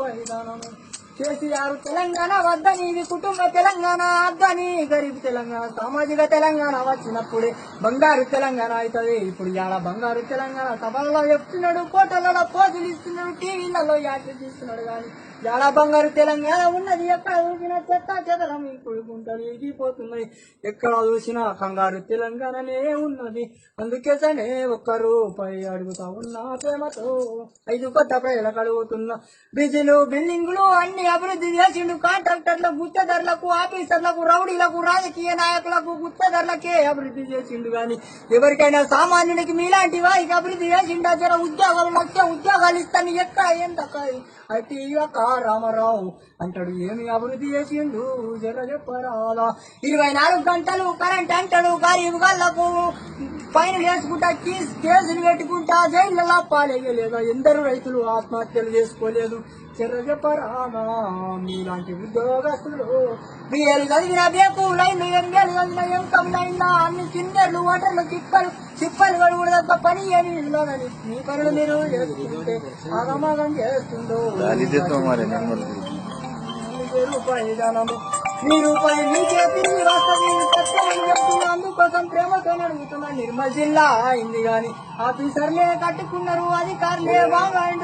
విధానము కేసీఆర్ తెలంగాణ వద్దని ఇది కుటుంబ తెలంగాణ అద్దని గరీబ్ తెలంగాణ సామాజిక తెలంగాణ వచ్చినప్పుడే బంగారు తెలంగాణ అవుతుంది. ఇప్పుడు ఇలా బంగారు తెలంగాణ సభల్లో చెప్తున్నాడు కోటలలో పోజులు ఇస్తున్నాడు టీవీలలో యాత్ర తీస్తున్నాడు కానీ ఇలా బంగారు తెలంగాణ ఉన్నది ఎక్కడ చూసినా చెత్త చెదలం ఇప్పుడు గుంటలు ఎగిపోతున్నాయి ఎక్కడ చూసినా కంగారు తెలంగాణనే ఉన్నది. అందుకే సనే ఒక్క రూపాయి అడుగుతా ఉన్నా ప్రేమతో. ఐదు కొత్త ప్రజలకు అడుగుతున్నా బ్రిడ్జిలు బిల్డింగులు అన్ని అభివృద్ధి చేసిండు. కాంట్రాక్టర్లు గుత్తధరలకు ఆఫీసర్లకు రౌడీలకు రాజకీయ నాయకులకు గుత్తధరలకే అభివృద్ధి చేసిండు గాని ఎవరికైనా సామాన్యుడికి మీలాంటి వారికి అభివృద్ధి చేసిండా? జర ఉద్యోగాలు లక్ష కావాలిస్తాను ఎక్కడ ఎంత అయితే ఇక రామారావు అంటాడు. ఏమి అభివృద్ధి చేసిండు? జర చెప్పరాదా? ఇరవై నాలుగు గంటలు కరెంట్ అంటాడు. గరీబ్ గల్లకు పైన వేసుకుంటా కేసులు పెట్టుకుంటా జైళ్ళలో పాలేయలేదా ఎందరు రైతులు ఆత్మహత్యలు చేసుకోలేదు. జర చెప్పరాదా మీలాంటి ఉద్యోగస్తులు లైన్ల అన్ని కిందర్లు ఓటర్లు తిప్పలు తిప్పలు కడుగుడు పని ఏమి ఇల్లోనని మీ పనులు మీరు చేసుకుంటే ఆగమాగం చేస్తుండో దారిద్ర్యం మరి నిర్మూలన మీకే రూపాయి దానము మీ సత్యం చెప్తున్నా. అందుకోసం ప్రేమతో అడుగుతున్నా నిర్మల్ జిల్లా అయింది గాని ఆఫీసర్లే కట్టుకున్నారు అధికారులే బాగాండు